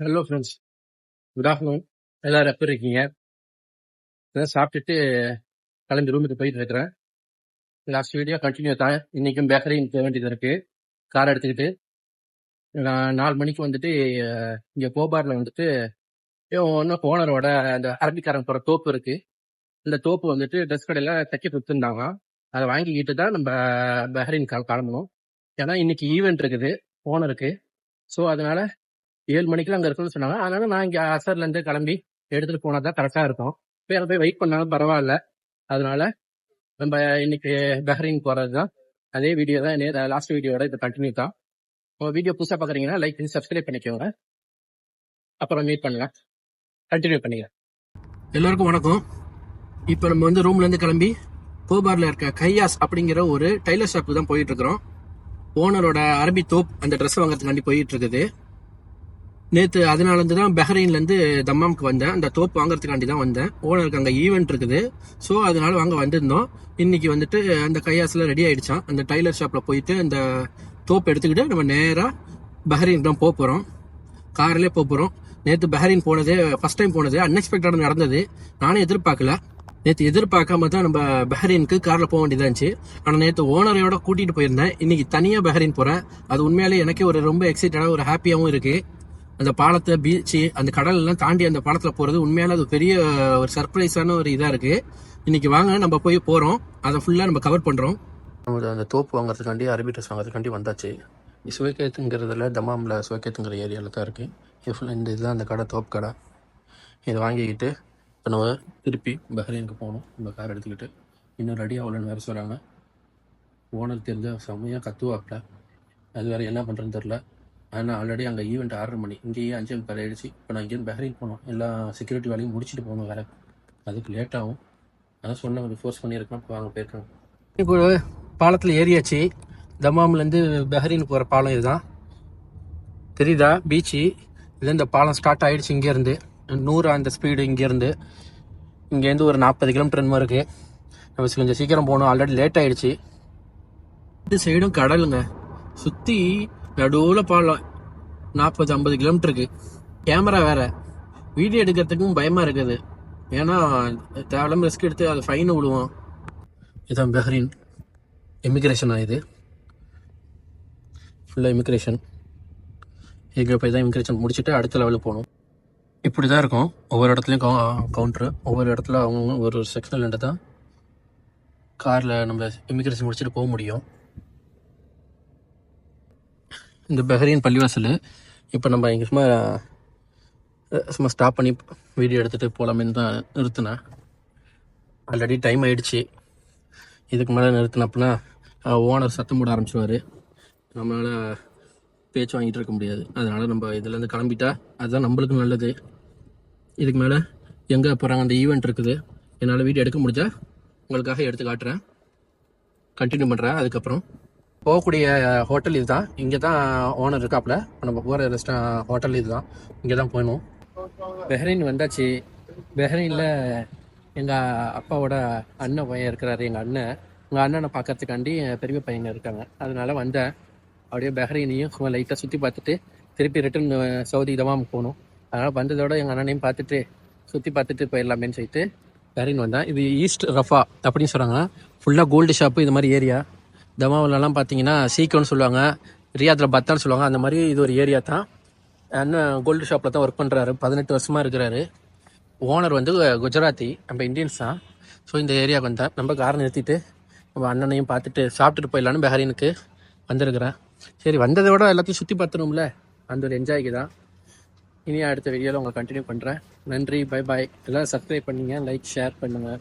Hello friends good afternoon எல்லாரும் எப்படி இருக்கீங்க? இதான் சாப்பிட்டுட்டு கிளம்பி ரூமுக்கு போயிட்டு இருக்கிறேன். லாஸ்ட் வீடியோ கண்டினியூ தான். இன்றைக்கும் பேக்கரியும் போக வேண்டியது இருக்குது கார் எடுத்துக்கிட்டு நான் நாலு மணிக்கு வந்துட்டு இங்கே கோபாரில் வந்துட்டு ஒன்றும் ஓனரோட அந்த அரபிக்காரன் போகிற தோப்பு இருக்குது இந்த தோப்பு வந்துட்டு ட்ரெஸ் கடையில் தைக்க கொடுத்துருந்தாங்க. அதை வாங்கிக்கிட்டு தான் நம்ம பஹ்ரைன் கிள- கிளம்பணும். ஏன்னா இன்னைக்கு ஈவெண்ட் இருக்குது ஓனருக்கு ஸோ அதனால ஏழு மணிக்கெல்லாம் அங்கே இருக்குன்னு சொன்னாங்க. அதனால நான் இங்கே அசர்ல இருந்து கிளம்பி எடுத்துட்டு போனா தான் கரெக்டா இருக்கும். வேற போய் வெயிட் பண்ணாலும் பரவாயில்ல. அதனால நம்ம இன்னைக்கு பஹ்ரைன் போறது தான். அதே வீடியோ தான் லாஸ்ட் வீடியோட இது கண்டினியூ தான். உங்க வீடியோ புதுசா பாக்குறீங்கன்னா லைக் பண்ணி சப்ஸ்கிரைப் பண்ணிக்கோங்க. அப்புறம் மீட் பண்ணலாம். கண்டினியூ பண்ணிக்கலாம். எல்லோருக்கும் வணக்கம். இப்போ நம்ம வந்து ரூம்ல இருந்து கிளம்பி கோபார்ல இருக்க கையாஸ் அப்படிங்கிற ஒரு டைலர் ஷாப்புக்கு தான் போயிட்டு இருக்கிறோம். ஓனரோட அரபி தோப் அந்த ட்ரெஸ் வாங்குறதுக்காண்டி போயிட்டு இருக்குது. நேற்று அதனால இருந்து தான் பஹ்ரைன்லேருந்து தம்மாமுக்கு வந்தேன். அந்த தோப்பு வாங்குறதுக்காண்டி தான் வந்தேன். ஓனருக்கு அங்கே ஈவெண்ட் இருக்குது. ஸோ அதனால வாங்க வந்திருந்தோம். இன்னைக்கு வந்துட்டு அந்த கையாஸ்ல ரெடி ஆயிடுச்சான் அந்த டைலர் ஷாப்பில் போயிட்டு அந்த தோப்பு எடுத்துக்கிட்டு நம்ம நேராக பஹ்ரைன் தான் போக போகிறோம் கார்லயே போக போகிறோம் நேற்று பஹ்ரைன் போனது ஃபஸ்ட் டைம் போனது. அன்எக்ஸ்பெக்டடாக நடந்தது. நானே எதிர்பார்க்கல. நேற்று எதிர்பார்க்காம தான் நம்ம பஹ்ரைனுக்கு காரில் போக வேண்டியதாக இருந்துச்சு. ஆனால் நேற்று ஓனரையோட கூட்டிகிட்டு போயிருந்தேன். இன்னைக்கு தனியாக பஹ்ரைன் போகிறேன் அது உண்மையாலே எனக்கே ஒரு ரொம்ப எக்ஸைட்டடாக ஒரு ஹாப்பியாகவும் இருக்குது அந்த பாலத்தை பீச்சு அந்த கடல் எல்லாம் தாண்டி அந்த பாலத்துல போறது உண்மையால அது பெரிய ஒரு சர்ப்ரைஸான ஒரு இதா இருக்கு. இன்னைக்கு வாங்க நம்ம போய் போறோம். அதை ஃபுல்லா நம்ம கவர் பண்றோம். நம்ம அந்த தோப்பு வாங்குறதுக்காண்டி அரபி ட்ரெஸ் வாங்குறதுக்காண்டி வந்தாச்சு. சுவைக்கேத்துங்கிறதுல தமாமில் சுவைக்கேத்துங்கிற ஏரியாவில் தான் இருக்குது இது ஃபுல்லாக இந்த இதுதான் அந்த கடை தோப்பு கடை. இதை வாங்கிக்கிட்டு இப்போ நம்ம திருப்பி பஹ்ரைனுக்கு போகணும். நம்ம கார் எடுத்துக்கிட்டு. இன்னும் ரெடி ஆகலன்னு வேறு சொல்கிறாங்க ஓனர் தெரிஞ்ச செம்மையாக கத்துவாப்ல. அது வேறு என்ன பண்ணுறதுன்னு தெரில ஆனால் ஆல்ரெடி அங்கே ஈவெண்ட் ஆர்டர் பண்ணி இங்கேயே அஞ்சு முக்கால் ஆயிடுச்சு இப்போ நான் இங்கேருந்து பஹ்ரைன் போனோம் எல்லா செக்யூரிட்டி வேலையும் முடிச்சுட்டு போகணும் வேலை அதுக்கு லேட் ஆகும். அதான் சொன்ன கொஞ்சம் ஃபோர்ஸ் பண்ணியிருக்கேன் இப்போ வாங்க போயிருக்காங்க. இப்போ பாலத்தில் ஏறியாச்சு. தமாம்லேருந்து பஹ்ரைன் போகிற பாலம் இதுதான். தெரியுதா? பீச்சு இது இந்த பாலம் ஸ்டார்ட் ஆகிடுச்சு இங்கேருந்து நூறு அந்த ஸ்பீடு இங்கேருந்து இங்கேருந்து ஒரு நாற்பது கிலோமீட்டர் என்னமோ நம்ம கொஞ்சம் சீக்கிரம் போகணும். ஆல்ரெடி லேட் ஆகிடுச்சு இந்த சைடும் கடலுங்க. சுற்றி நடுவில் பாலம். நாற்பது ஐம்பது கிலோமீட்டருக்கு கேமரா வேற. வீடியோ எடுக்கிறதுக்கும் பயமாக இருக்குது. ஏன்னா தேவையில்லாமல் ரிஸ்க் எடுத்து அது ஃபைன் விடுவோம். இதான் பெஹ்ரின் இமிக்ரேஷன் இது. ஃபுல்லாக இமிக்ரேஷன் இங்கே போய் தான் இமிக்ரேஷன் முடிச்சுட்டு அடுத்த லெவலுக்கு போகணும். இப்படி தான் இருக்கும். ஒவ்வொரு இடத்துலையும் கவுண்டரு ஒவ்வொரு இடத்துல அவங்க ஒரு செக்ஷனில் தான் காரில் நம்ம இமிக்ரேஷன் முடிச்சுட்டு போக முடியும். இந்த பெஹரின் பள்ளிவாசல் இப்போ நம்ம இங்கே சும்மா சும்மா ஸ்டாப் பண்ணி வீடியோ எடுத்துகிட்டு போகலாமேன்னு தான் நிறுத்தினேன். ஆல்ரெடி டைம் ஆகிடுச்சி இதுக்கு மேலே நிறுத்தினப்பனா ஓனர் சத்தம் போட ஆரம்பிச்சிருவாரு. நம்மளால் பேச்சு வாங்கிட்டு இருக்க முடியாது. அதனால் நம்ம இதுலேருந்து கிளம்பிட்டா அதுதான் நம்மளுக்கு நல்லது. இதுக்கு மேலே எங்கே போகிறாங்க அந்த ஈவெண்ட் இருக்குது. என்னால் வீடியோ எடுக்க முடிஞ்சால் உங்களுக்காக எடுத்து காட்டுறேன். கண்டினியூ பண்ணுறேன் அதுக்கப்புறம் போகக்கூடிய ஹோட்டல் இதுதான். இங்கே தான் ஓனர் இருக்காப்புல நம்ம போகிற ரெஸ்டா ஹோட்டல் இதுதான். இங்கே தான் போகணும் பெஹ்ரைன் வந்தாச்சு. பெஹ்ரைனில் எங்கள் அப்பாவோட அண்ணன் பையன் இருக்கிறாரு எங்கள் அண்ணன். உங்கள் அண்ணனை பார்க்கறதுக்காண்டி என் பெரிய பையங்க இருக்காங்க. அதனால வந்தேன். அப்படியே பெஹ்ரைனையும் சும்மா லைட்டாக சுற்றி பார்த்துட்டு திருப்பி ரிட்டர்ன் சவுதி தமாம் போகணும் அதனால் வந்ததோட எங்கள் அண்ணனையும் பார்த்துட்டு சுற்றி பார்த்துட்டு போயிடலாமேன்னு சொல்லிட்டு பெஹ்ரைன் வந்தேன். இது ஈஸ்ட் ரஃபா அப்படின்னு சொல்கிறாங்க ஃபுல்லாக கோல்டு ஷாப்பு இது மாதிரி ஏரியா தமாவிலலாம் பார்த்தீங்கன்னா சீக்கிரம்னு சொல்லுவாங்க ரியாத்தில் பத்தான்னு சொல்லுவாங்க அந்த மாதிரி இது ஒரு ஏரியா தான். அண்ணன் கோல்டு ஷாப்பில் தான் ஒர்க் பண்ணுறாரு பதினெட்டு வருஷமாக இருக்கிறாரு. ஓனர் வந்து குஜராத்தி நம்ம இந்தியன்ஸ் தான். ஸோ இந்த ஏரியாவுக்கு வந்தேன் நம்ம காரை நிறுத்திட்டு நம்ம அண்ணனையும் பார்த்துட்டு சாப்பிட்டுட்டு போயிடலான்னு பஹ்ரைனுக்கு வந்திருக்கிறேன் சரி வந்ததை விட எல்லாத்தையும் சுற்றி பார்த்துரும்ல அந்த ஒரு என்ஜாய்க்கு தான். இனி அடுத்த வீடியோவில் உங்களை கண்டினியூ பண்ணுறேன் நன்றி பை பாய் எல்லாம் சப்ஸ்கிரைப் பண்ணுங்கள் லைக் ஷேர் பண்ணுங்கள்